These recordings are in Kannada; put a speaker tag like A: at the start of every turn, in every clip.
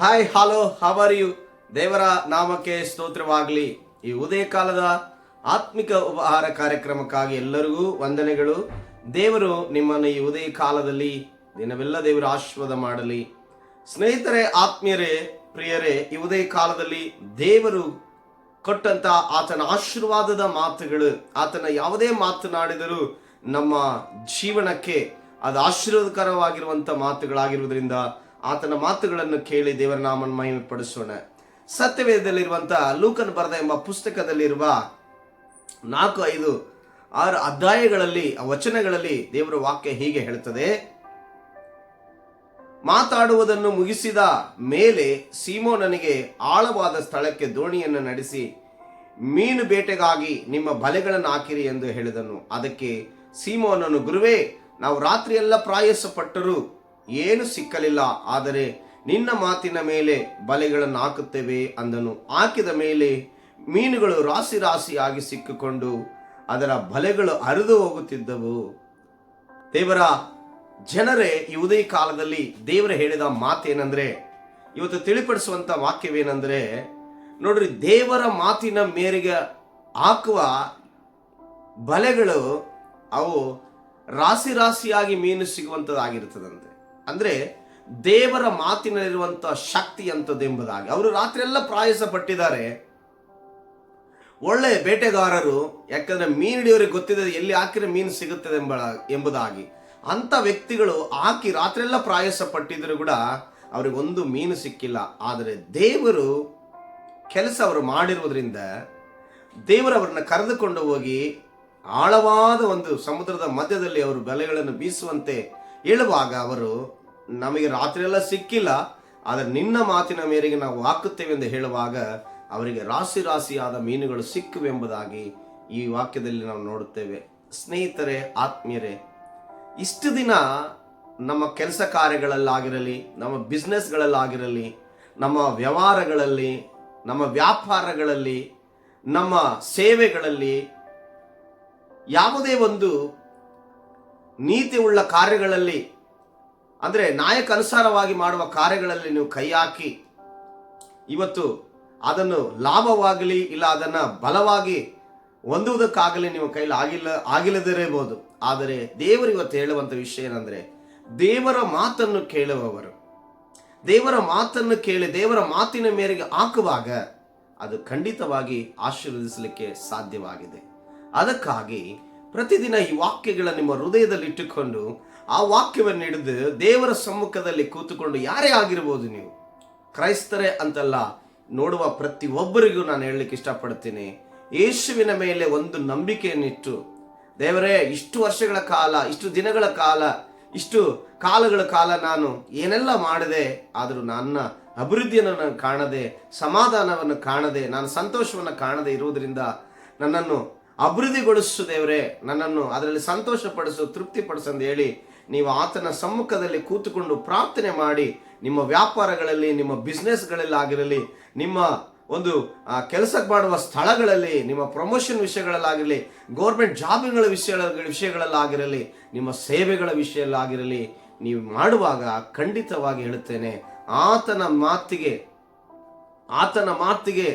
A: ಹಾಯ್ ಹಲೋ ಆರ್ ಯು ದೇವರ ನಾಮಕ್ಕೆ ಸ್ತೋತ್ರವಾಗಲಿ. ಈ ಉದಯ ಕಾಲದ ಆತ್ಮಿಕ ಉಪಹಾರ ಕಾರ್ಯಕ್ರಮಕ್ಕಾಗಿ ಎಲ್ಲರಿಗೂ ವಂದನೆಗಳು. ದೇವರು ನಿಮ್ಮನ್ನು ಈ ಉದಯ ಕಾಲದಲ್ಲಿ ದಿನವೆಲ್ಲ ದೇವರು ಆಶೀರ್ವಾದ ಮಾಡಲಿ. ಸ್ನೇಹಿತರೇ, ಆತ್ಮೀಯರೇ, ಪ್ರಿಯರೇ, ಈ ಉದಯ ಕಾಲದಲ್ಲಿ ದೇವರು ಕೊಟ್ಟಂತ ಆತನ ಆಶೀರ್ವಾದದ ಮಾತುಗಳು, ಆತನ ಯಾವುದೇ ಮಾತನಾಡಿದರೂ ನಮ್ಮ ಜೀವನಕ್ಕೆ ಅದು ಆಶೀರ್ವಾದಕರವಾಗಿರುವಂತ ಮಾತುಗಳಾಗಿರುವುದರಿಂದ ಆತನ ಮಾತುಗಳನ್ನು ಕೇಳಿ ದೇವರ ನಾಮನ ಮಹಿಮೆ ಪಡಿಸೋಣ ಸತ್ಯವೇದದಲ್ಲಿರುವಂತಹ ಲೂಕನ್ ಬರೆದ ಎಂಬ ಪುಸ್ತಕದಲ್ಲಿರುವ ನಾಲ್ಕು, ಐದು, ಆರು ಅಧ್ಯಾಯಗಳಲ್ಲಿ, ಆ ವಚನಗಳಲ್ಲಿ ದೇವರ ವಾಕ್ಯ ಹೀಗೆ ಹೇಳ್ತದೆ ಮಾತಾಡುವುದನ್ನು ಮುಗಿಸಿದ ಮೇಲೆ ಸೀಮೋನನಿಗೆ ಆಳವಾದ ಸ್ಥಳಕ್ಕೆ ದೋಣಿಯನ್ನು ನಡೆಸಿ, ಮೀನು ಬೇಟೆಗಾಗಿ ನಿಮ್ಮ ಬಲೆಗಳನ್ನು ಹಾಕಿರಿ ಎಂದು ಹೇಳಿದನು. ಅದಕ್ಕೆ ಸೀಮೋನನು, ಗುರುವೇ, ನಾವು ರಾತ್ರಿಯೆಲ್ಲ ಪ್ರಾಯಸ ಪಟ್ಟರೂ ಏನು ಸಿಕ್ಕಲಿಲ್ಲ, ಆದರೆ ನಿನ್ನ ಮಾತಿನ ಮೇಲೆ ಬಲೆಗಳನ್ನು ಹಾಕುತ್ತೇವೆ ಅಂದನು. ಹಾಕಿದ ಮೇಲೆ ಮೀನುಗಳು ರಾಶಿ ರಾಶಿಯಾಗಿ ಸಿಕ್ಕಿಕೊಂಡು ಅದರ ಬಲೆಗಳು ಹರಿದು ಹೋಗುತ್ತಿದ್ದವು. ದೇವರ ಜನರೇ, ಈ ಉದಯ ಕಾಲದಲ್ಲಿ ದೇವರು ಹೇಳಿದ ಮಾತೇನೆಂದರೆ, ಇವತ್ತು ತಿಳಿಪಡಿಸುವಂತ ವಾಕ್ಯವೇನೆಂದ್ರೆ, ನೋಡ್ರಿ, ದೇವರ ಮಾತಿನ ಮೇರೆಗೆ ಹಾಕುವ ಬಲೆಗಳು ಅವು ರಾಶಿ ರಾಶಿಯಾಗಿ ಮೀನು ಸಿಗುವಂಥದ್ದಾಗಿರ್ತದಂತೆ ಅಂದ್ರೆ ದೇವರ ಮಾತಿನಲ್ಲಿರುವಂಥ ಶಕ್ತಿ ಅಂತದೆಂಬುದಾಗಿ ಅವರು ರಾತ್ರಿ ಎಲ್ಲ ಪ್ರಾಯಸ ಪಟ್ಟಿದ್ದಾರೆ ಒಳ್ಳೆ ಬೇಟೆಗಾರರು, ಯಾಕಂದ್ರೆ ಮೀನು ಹಿಡಿಯೋರಿಗೆ ಗೊತ್ತಿದೆ ಎಲ್ಲಿ ಹಾಕಿದ್ರೆ ಮೀನು ಸಿಗುತ್ತದೆ ಎಂಬ ಎಂಬುದಾಗಿ. ಅಂತ ವ್ಯಕ್ತಿಗಳು ಹಾಕಿ ರಾತ್ರಿಯೆಲ್ಲ ಪ್ರಾಯಸ ಪಟ್ಟಿದ್ರು ಕೂಡ ಅವರಿಗೊಂದು ಮೀನು ಸಿಕ್ಕಿಲ್ಲ. ಆದರೆ ದೇವರು ಕೆಲಸ ಅವರು ಮಾಡಿರುವುದರಿಂದ ಅವರನ್ನು ಕರೆದುಕೊಂಡು ಹೋಗಿ ಆಳವಾದ ಒಂದು ಸಮುದ್ರದ ಮಧ್ಯದಲ್ಲಿ ಅವರು ಬಲೆಗಳನ್ನು ಬೀಸುವಂತೆ ಹೇಳುವಾಗ ಅವರು ನಮಗೆ ರಾತ್ರಿಯೆಲ್ಲ ಸಿಕ್ಕಿಲ್ಲ, ಆದರೆ ನಿನ್ನ ಮಾತಿನ ಮೇರೆಗೆ ನಾವು ಹಾಕುತ್ತೇವೆ ಎಂದು ಹೇಳುವಾಗ ಅವರಿಗೆ ರಾಶಿ ರಾಶಿಯಾದ ಮೀನುಗಳು ಸಿಕ್ಕುವೆಂಬುದಾಗಿ ಈ ವಾಕ್ಯದಲ್ಲಿ ನಾವು ನೋಡುತ್ತೇವೆ. ಸ್ನೇಹಿತರೆ, ಆತ್ಮೀಯರೇ, ಇಷ್ಟು ದಿನ ನಮ್ಮ ಕೆಲಸ ಕಾರ್ಯಗಳಲ್ಲಾಗಿರಲಿ, ನಮ್ಮ ಬಿಸ್ನೆಸ್ಗಳಲ್ಲಾಗಿರಲಿ ನಮ್ಮ ವ್ಯವಹಾರಗಳಲ್ಲಿ, ನಮ್ಮ ವ್ಯಾಪಾರಗಳಲ್ಲಿ, ನಮ್ಮ ಸೇವೆಗಳಲ್ಲಿ ಯಾವುದೇ ಒಂದು ನೀತಿ ಉಳ್ಳ ಕಾರ್ಯಗಳಲ್ಲಿ ಅಂದರೆ ನಾಯಕ ಅನುಸಾರವಾಗಿ ಮಾಡುವ ಕಾರ್ಯಗಳಲ್ಲಿ ನೀವು ಕೈ ಹಾಕಿ. ಇವತ್ತು ಅದನ್ನು ಲಾಭವಾಗಲಿ ಇಲ್ಲ ಅದನ್ನು ಬಲವಾಗಿ ಹೊಂದುವುದಕ್ಕಾಗಲಿ ನಿಮ್ಮ ಕೈಲಿ ಆಗಿಲ್ಲ, ಆಗಿಲ್ಲದಿರಬಹುದು. ಆದರೆ ದೇವರು ಇವತ್ತು ಹೇಳುವಂಥ ವಿಷಯ ಏನಂದರೆ, ದೇವರ ಮಾತನ್ನು ಕೇಳುವವರು. ದೇವರ ಮಾತನ್ನು ಕೇಳಿ, ದೇವರ ಮಾತಿನ ಮೇರೆಗೆ ಹಾಕುವಾಗ ಅದು ಖಂಡಿತವಾಗಿ ಆಶೀರ್ವದಿಸಲಿಕ್ಕೆ ಸಾಧ್ಯವಾಗಿದೆ. ಅದಕ್ಕಾಗಿ ಪ್ರತಿದಿನ ಈ ವಾಕ್ಯಗಳ ನಿಮ್ಮ ಹೃದಯದಲ್ಲಿ ಇಟ್ಟುಕೊಂಡು ಆ ವಾಕ್ಯವನ್ನು ಹಿಡಿದು ದೇವರ ಸಮ್ಮುಖದಲ್ಲಿ ಕೂತುಕೊಂಡು ಯಾರೇ ಆಗಿರ್ಬೋದು ನೀವು, ಕ್ರೈಸ್ತರೇ ಅಂತಲ್ಲ, ನೋಡುವ ಪ್ರತಿಯೊಬ್ಬರಿಗೂ ನಾನು ಹೇಳಲಿಕ್ಕೆ ಇಷ್ಟಪಡ್ತೀನಿ. ಯೇಸುವಿನ ಮೇಲೆ ಒಂದು ನಂಬಿಕೆಯನ್ನಿಟ್ಟು ದೇವರೇ, ಇಷ್ಟು ವರ್ಷಗಳ ಕಾಲ, ಇಷ್ಟು ದಿನಗಳ ಕಾಲ, ಇಷ್ಟು ಕಾಲಗಳ ಕಾಲ ನಾನು ಏನೆಲ್ಲ ಮಾಡಿದೆ, ಆದರೂ ನನ್ನ ಅಭಿವೃದ್ಧಿಯನ್ನು ನಾನು ಕಾಣದೆ, ಸಮಾಧಾನವನ್ನು ಕಾಣದೆ, ನಾನು ಸಂತೋಷವನ್ನು ಕಾಣದೆ ಇರುವುದರಿಂದ ನನ್ನನ್ನು ಅಭಿವೃದ್ಧಿಗೊಳಿಸು ದೇವರೇ, ನನ್ನನ್ನು ಅದರಲ್ಲಿ ಸಂತೋಷಪಡಿಸು, ತೃಪ್ತಿಪಡಿಸು ಅಂತ ಹೇಳಿ ನೀವು ಆತನ ಸಮ್ಮುಖದಲ್ಲಿ ಕೂತುಕೊಂಡು ಪ್ರಾರ್ಥನೆ ಮಾಡಿ, ನಿಮ್ಮ ವ್ಯಾಪಾರಗಳಲ್ಲಿ, ನಿಮ್ಮ ಬಿಸ್ನೆಸ್ಗಳಲ್ಲಾಗಿರಲಿ ನಿಮ್ಮ ಒಂದು ಕೆಲಸಕ್ಕೆ ಮಾಡುವ ಸ್ಥಳಗಳಲ್ಲಿ, ನಿಮ್ಮ ಪ್ರಮೋಷನ್ ವಿಷಯಗಳಲ್ಲಾಗಿರಲಿ ಗೌರ್ಮೆಂಟ್ ಜಾಬ್ಗಳ ವಿಷಯಗಳ, ವಿಷಯಗಳಲ್ಲಾಗಿರಲಿ, ನಿಮ್ಮ ಸೇವೆಗಳ ವಿಷಯಲ್ಲಾಗಿರಲಿ, ನೀವು ಮಾಡುವಾಗ ಖಂಡಿತವಾಗಿ ಹೇಳುತ್ತೇನೆ, ಆತನ ಮಾತಿಗೆ ಆತನ ಮಾತಿಗೆ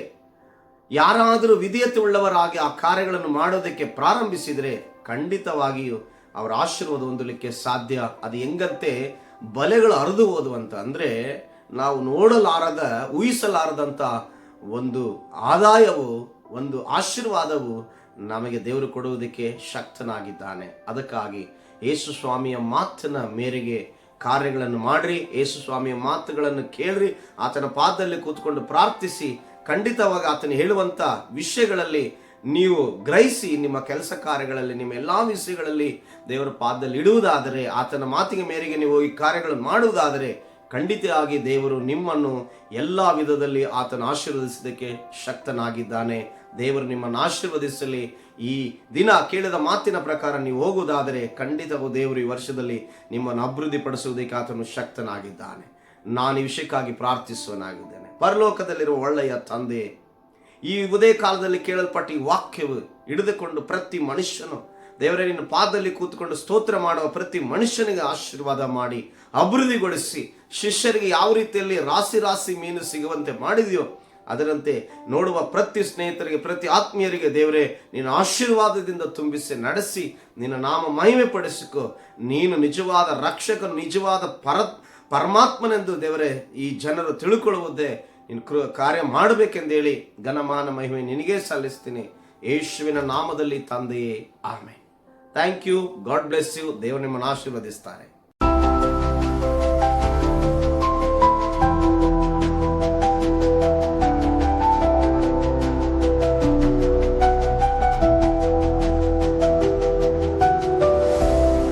A: ಯಾರಾದರೂ ವಿಧೇಯತೆ ಉಳ್ಳವರಾಗಿ ಆ ಕಾರ್ಯಗಳನ್ನು ಮಾಡೋದಕ್ಕೆ ಪ್ರಾರಂಭಿಸಿದರೆ ಖಂಡಿತವಾಗಿಯೂ ಅವರ ಆಶೀರ್ವಾದ ಹೊಂದಲಿಕ್ಕೆ ಸಾಧ್ಯ. ಅದು ಹೆಂಗಂತೆ ಬಲೆಗಳು ಹರಿದು ಹೋದುವಂತ ಅಂದರೆ ನಾವು ನೋಡಲಾರದ ಊಹಿಸಲಾರದಂಥ ಒಂದು ಆದಾಯವು, ಒಂದು ಆಶೀರ್ವಾದವು ನಮಗೆ ದೇವರು ಕೊಡುವುದಕ್ಕೆ ಶಕ್ತನಾಗಿದ್ದಾನೆ. ಅದಕ್ಕಾಗಿ ಯೇಸು ಸ್ವಾಮಿಯ ಮಾತಿನ ಮೇರೆಗೆ ಕಾರ್ಯಗಳನ್ನು ಮಾಡ್ರಿ, ಯೇಸು ಸ್ವಾಮಿಯ ಮಾತುಗಳನ್ನು ಕೇಳ್ರಿ, ಆತನ ಪಾದದಲ್ಲಿ ಕೂತ್ಕೊಂಡು ಪ್ರಾರ್ಥಿಸಿ. ಖಂಡಿತವಾಗಿ ಆತನ ಹೇಳುವಂತ ವಿಷಯಗಳಲ್ಲಿ ನೀವು ಗ್ರಹಿಸಿ ನಿಮ್ಮ ಕೆಲಸ ಕಾರ್ಯಗಳಲ್ಲಿ, ನಿಮ್ಮ ಎಲ್ಲಾ ವಿಷಯಗಳಲ್ಲಿ ದೇವರ ಪಾದದಲ್ಲಿ ಇಡುವುದಾದರೆ, ಆತನ ಮಾತಿಗೆ ಮೇರೆಗೆ ನೀವು ಈ ಕಾರ್ಯಗಳನ್ನು ಮಾಡುವುದಾದರೆ, ಖಂಡಿತವಾಗಿ ದೇವರು ನಿಮ್ಮನ್ನು ಎಲ್ಲ ವಿಧದಲ್ಲಿ ಆತನ ಆಶೀರ್ವದಿಸೋದಕ್ಕೆ ಶಕ್ತನಾಗಿದ್ದಾನೆ. ದೇವರು ನಿಮ್ಮನ್ನು ಆಶೀರ್ವದಿಸಲಿ. ಈ ದಿನ ಕೇಳಿದ ಮಾತಿನ ಪ್ರಕಾರ ನೀವು ಹೋಗುವುದಾದರೆ, ಖಂಡಿತವೂ ದೇವರು ಈ ವರ್ಷದಲ್ಲಿ ನಿಮ್ಮನ್ನು ಅಭಿವೃದ್ಧಿಪಡಿಸುವುದಕ್ಕೆ ಆತನು ಶಕ್ತನಾಗಿದ್ದಾನೆ. ನಾನು ಈ ವಿಷಯಕ್ಕಾಗಿ ಪ್ರಾರ್ಥಿಸುವನಾಗಿದ್ದೇನೆ ಪರಲೋಕದಲ್ಲಿರುವ ಒಳ್ಳೆಯ ತಂದೆ ಈ ಉದಯ ಕಾಲದಲ್ಲಿ ಕೇಳಲ್ಪಟ್ಟ ಈ ವಾಕ್ಯವು ಹಿಡಿದುಕೊಂಡು ಪ್ರತಿ ಮನುಷ್ಯನು, ದೇವರೇ, ನಿನ್ನ ಪಾದದಲ್ಲಿ ಕೂತ್ಕೊಂಡು ಸ್ತೋತ್ರ ಮಾಡುವ ಪ್ರತಿ ಮನುಷ್ಯನಿಗೆ ಆಶೀರ್ವಾದ ಮಾಡಿ, ಅಭಿವೃದ್ಧಿಗೊಳಿಸಿ, ಶಿಷ್ಯರಿಗೆ ಯಾವ ರೀತಿಯಲ್ಲಿ ರಾಶಿ ರಾಶಿ ಮೀನು ಸಿಗುವಂತೆ ಮಾಡಿದೆಯೋ, ಅದರಂತೆ ನೋಡುವ ಪ್ರತಿ ಸ್ನೇಹಿತರಿಗೆ, ಪ್ರತಿ ಆತ್ಮೀಯರಿಗೆ ದೇವರೇ, ನಿನ್ನ ಆಶೀರ್ವಾದದಿಂದ ತುಂಬಿಸಿ ನಡೆಸಿ, ನಿನ್ನ ನಾಮ ಮಹಿಮೆ ಪಡಿಸಿಕೊ ನೀನು ನಿಜವಾದ ರಕ್ಷಕನು, ನಿಜವಾದ ಪರ, ಪರಮಾತ್ಮನೆಂದು ದೇವರೇ ಈ ಜನರು ತಿಳ್ಕೊಳ್ಳುವುದೇ ನೀನು ಕೃ ಕಾರ್ಯ ಮಾಡಬೇಕೆಂದೇಳಿ ಘನಮಾನ ಮಹಿಮೆ ನಿನಗೇ ಸಲ್ಲಿಸ್ತೀನಿ. ಯೇಸುವಿನ ನಾಮದಲ್ಲಿ ತಂದೆಯೇ amen thank you God bless you ದೇವರು ನಿಮ್ಮನ್ನು ಆಶೀರ್ವದಿಸ್ತಾರೆ.